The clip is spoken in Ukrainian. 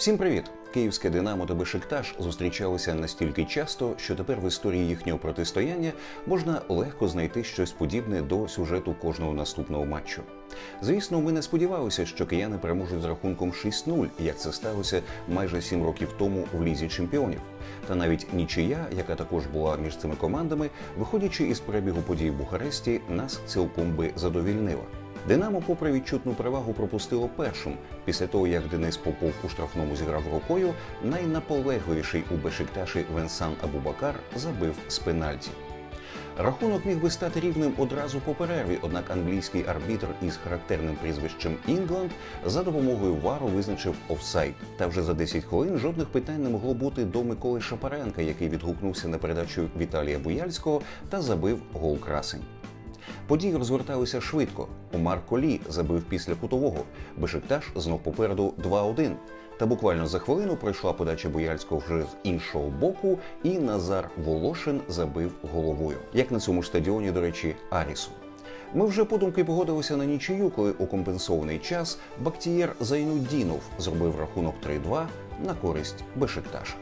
Всім привіт! Київське Динамо та Бешикташ зустрічалися настільки часто, що тепер в історії їхнього протистояння можна легко знайти щось подібне до сюжету кожного наступного матчу. Звісно, ми не сподівалися, що кияни переможуть з рахунком 6-0, як це сталося майже сім років тому в лізі чемпіонів. Та навіть нічия, яка також була між цими командами, виходячи із перебігу подій в Бухаресті, нас цілком би задовільнила. Динамо, попри відчутну перевагу, пропустило першим після того, як Денис Попов у штрафному зіграв рукою, найнаполегливіший у Бешикташі Венсан Абубакар забив з пенальті. Рахунок міг би стати рівним одразу по перерві, однак англійський арбітр із характерним прізвищем Інгланд за допомогою вару визначив офсайд. Та вже за 10 хвилин жодних питань не могло бути до Миколи Шапаренка, який відгукнувся на передачу Віталія Буяльського та забив гол красень. Події розверталися швидко. Омар Колі забив після кутового. Бешикташ знов попереду 2-1. Та буквально за хвилину пройшла подача Бояльського вже з іншого боку, і Назар Волошин забив головою. Як на цьому стадіоні, до речі, Арісу. Ми вже подумки погодилися на нічию, коли у компенсований час Бактієр Зайнуддінов зробив рахунок 3-2 на користь Бешикташа.